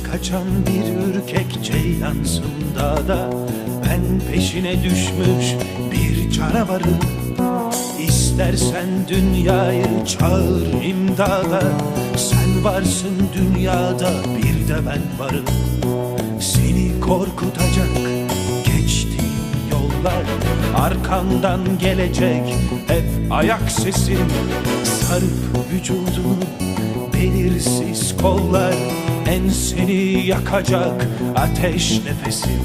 kaçan bir ürkek ceylansın dağda Ben peşine düşmüş bir canavarım İstersen dünyayı çağır imdada Sen varsın dünyada bir de ben varım. Seni korkutacak geçtiğin yollar Arkandan gelecek hep ayak sesim Sarıp vücudunu belirsiz kollar Enseni yakacak ateş nefesim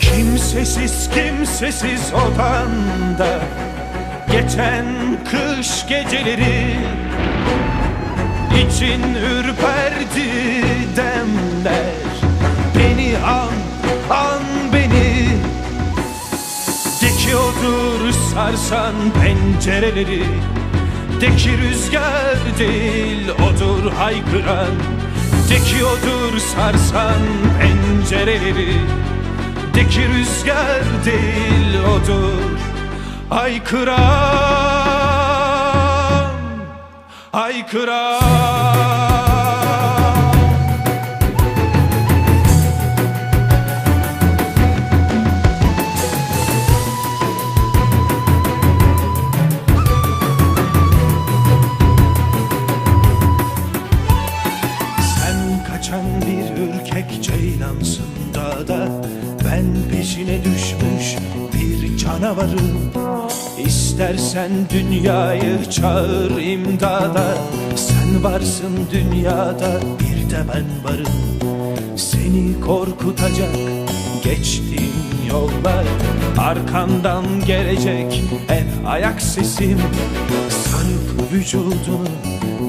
Kimsesiz kimsesiz odanda Geçen kış geceleri için ürperdi demler. Beni an, an beni. Dikiyordur sarsan pencereleri De ki rüzgar değil odur haykıran. Dikiyordur sarsan pencereleri. De ki rüzgar değil odur haykıran. Haykıran ceylansın dağda Ben peşine düşmüş bir canavarım. İstersen dünyayı çağır imdada Sen varsın dünyada bir de ben varım. Seni korkutacak geçtiğin yollar Arkandan gelecek hep ayak sesim. Sarıp vücudunu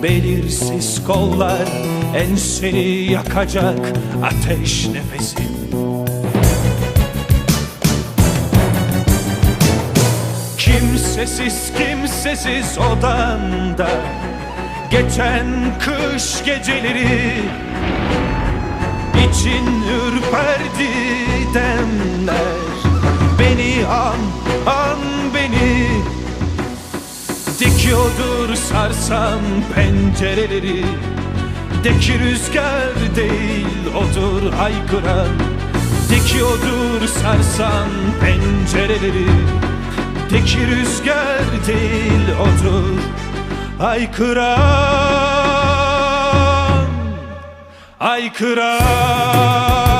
belirsiz kollar Enseni yakacak ateş nefesim Kimsesiz kimsesiz odanda Geçen kış geceleri için ürperdi Dikiyordur sarsan pencereleri. De ki rüzgar değil odur haykıran. Dikiyordur sarsan pencereleri. De ki rüzgar değil odur haykıran. Haykıran